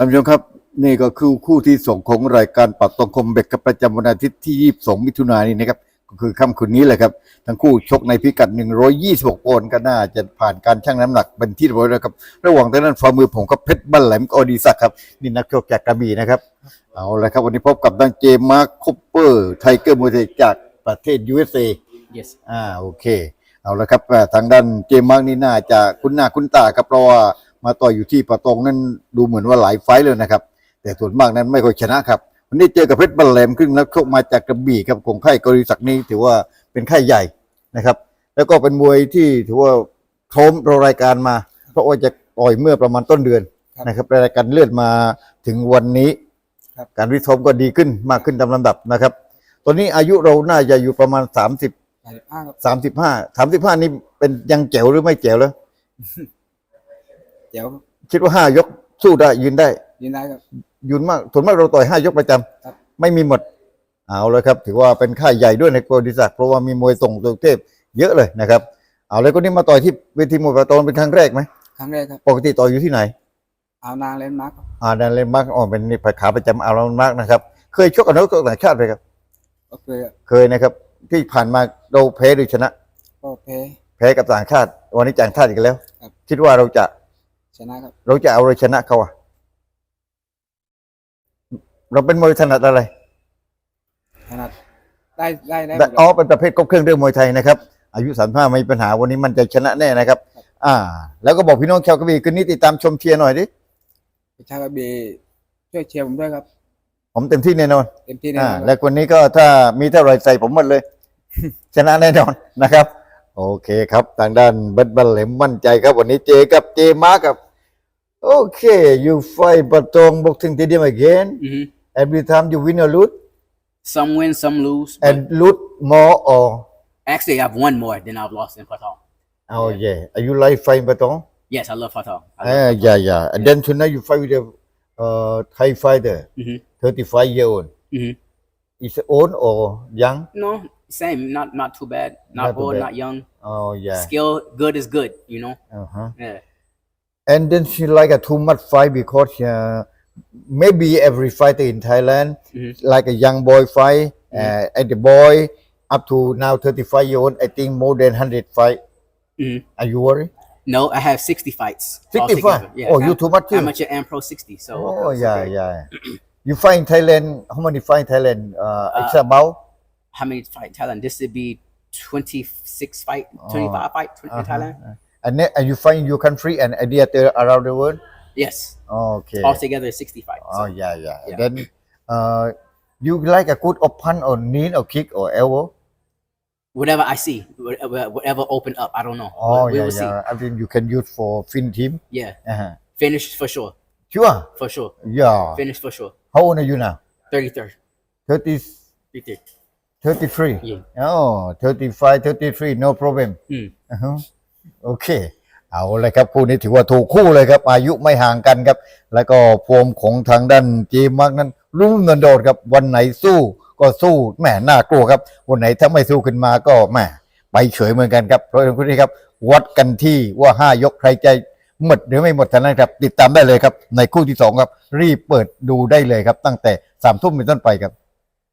ท่านผู้ชมครับ นี่ก็คือคู่ที่สองของรายการปัดตองคมเบกกับประจำวันอาทิตย์ที่ 22 มิถุนายนนี้นะครับ ก็คือค่ำคืนนี้แหละครับ ทั้งคู่ชกในพิกัด 126ปอนด์ก็น่าจะผ่านการชั่งน้ำหนักเป็นที่เรียบร้อยแล้วครับ ระหว่างทางด้านฝ่ามือผมกับเพชรบัลแหลมอดีศักดิ์ครับ นี่นักชกจากกระบี่นะครับ เอาละครับวันนี้พบกับดังเจมาร์คคอปเปอร์ไทเกอร์มวยไทยจากประเทศ USA Yes. อ่าโอเค เอาละครับอ่าทางด้านเจมส์มาร์กนี่น่าจะคุ้นหน้าคุ้นตาครับเพราะว่า มาต่อยอยู่ที่ปะตองนั้นดูเหมือนว่าหลายไฟต์เลยนะครับ แต่ส่วนมากนั้นไม่ค่อยชนะครับวันนี้เจอกับเพชรบัลแหลมขึ้นแล้วชกมาจากกระบี่ครับของค่ายกริศักดิ์นี่ถือว่าเป็นค่ายใหญ่นะครับ แล้วก็เป็นมวยที่ถือว่าพร้อมเรารายการมา เพราะว่าจะต่อยเมื่อประมาณต้นเดือนครับนะครับรายการเลื่อนมาถึงวันนี้ครับการวิทมก็ดีขึ้นมากขึ้นตามลำดับนะครับ ตอนนี้อายุเราน่าจะอยู่ประมาณ30สามสิบห้าครับสามสิบห้าสามสิบห้านี่เป็นยังแจ๋วหรือไม่แจ๋วแล้ว เดี๋ยวคิดว่าห้ายกสู้ได้ยืนได้ยืนได้ครับ ยืนมากส่วนมากเราต่อยห้ายกประจำครับ ไม่มีหมด เอาเลยครับ ถือว่าเป็นค่ายใหญ่ด้วยในประวัติศาสตร์เพราะว่ามีมวยส่งตัวเทพเยอะเลยนะครับ เอาเลยก็นี่มาต่อยที่เวทีมวยประตอนเป็นครั้งแรกไหมครั้งแรกครับปกติต่อยอยู่ที่ไหน เอานางเลนมาร์คครับอ่าดันเลนมาร์กอ๋อเป็นนี่ขาประจำเอาเรามากนะครับ เคยชกกับนักชกต่างชาติไหมครับ ก็เคยครับเคยนะครับ ที่ผ่านมาเราแพ้หรือชนะ ก็แพ้ แพ้กับต่างชาติ วันนี้ต่างชาติอีกแล้ว ครับ คิดว่าเราจะ ชนะครับ เราจะเอาอะไรชนะเขาอะเราเป็นมวยถนัดอะไรขนาดได้ได้ได้หมแต่ดอ๋อเลยเป็นประเภทครบเครื่องเรื่องมวยไทยนะครับ อายุสามห้าไม่มีปัญหาวันนี้มันใจะชนะแน่นะครับ อ่า แล้วก็บอกพี่น้องชาวกระบี่คืนนี้ติดตามชมเชียร์หน่อยดิ ประชากระบี่ช่วยเชียร์ผมด้วยครับ ผมเต็มที่แน่นอน เต็มที่แน่อ่า นอนคและรับวันนี้ก็ถ้ามีเท่าไหรใส่ผมหมดเลย ชนะแน่นอนนะครับ โอเคครับ ทางด้านเบัตบัลเหลมมั่นใจครับ วันนี้เจกับเจมากับ Okay, you fight Batong Boxing Stadium again. Mm-hmm. Every time you win or lose, Some win, some lose. and lose more or actually, I've won more than I've lost in Fatah. oh yeah, are you like fight Batong? Yes, I love Fatah. Uh, yeah, yeah. And then tonight you fight with a uh, Thai fighter, Mhm. 35 year old. hmm Is it old or young? No, same. Not not too bad. Not, Not old, bad. not young. Oh yeah. Skill, good is good. You know. Uh huh. Yeah. And then she like a too much fight because uh, maybe every fighter in Thailand, Mhm. like a young boy fight, uh, and the boy up to now 35 year old, I think more than 100 fight. Mhm. Are you worried? No, I have 60 fights. 60 altogether. fight? Yeah. Oh, you too much too? Amateur and pro 60. So. Oh, yeah, okay. yeah. You fight in Thailand, how many fight in Thailand? Uh, it's about? How many fight Thailand? This would be 26 fight, 25 fight in Uh-huh. Thailand. And, and you find your country and any other around the world? Yes. Okay. Altogether 60 fights. Oh So yeah, yeah. Yeah. Then uh, you like a good open or knee or kick or elbow? whatever I see, whatever, whatever open up, I don't know. Oh we, we yeah, see. yeah. I think you can use for fin team. Yeah. Uh-huh. Finish for sure. Sure. For sure. Yeah. Finish for sure. How old are you now? 33. 30, 33. 33. Yeah. Oh, 35, 33, no problem. Mm. Uh-huh. โอเค เอาเลยครับคู่นี้ถือว่าถูกคู่เลยครับ อายุไม่ห่างกันครับ แล้วก็โฟมของทางด้านเจมักนั้นรุ่มเงินโดดครับวันไหนสู้ก็สู้แหมน่ากลัวครับ วันไหนถ้าไม่สู้ขึ้นมาก็แหมไปเฉยเหมือนกันครับเพราะฉะนั้นคู่นี้ครับ วัดกันที่ว่าห้ายกใครใจหมดหรือไม่หมดเท่านั้นครับติดตามได้เลยครับ ในคู่ที่สองครับ รีบเปิดดูได้เลยครับ ตั้งแต่สามทุ่มเป็นต้นไปครับ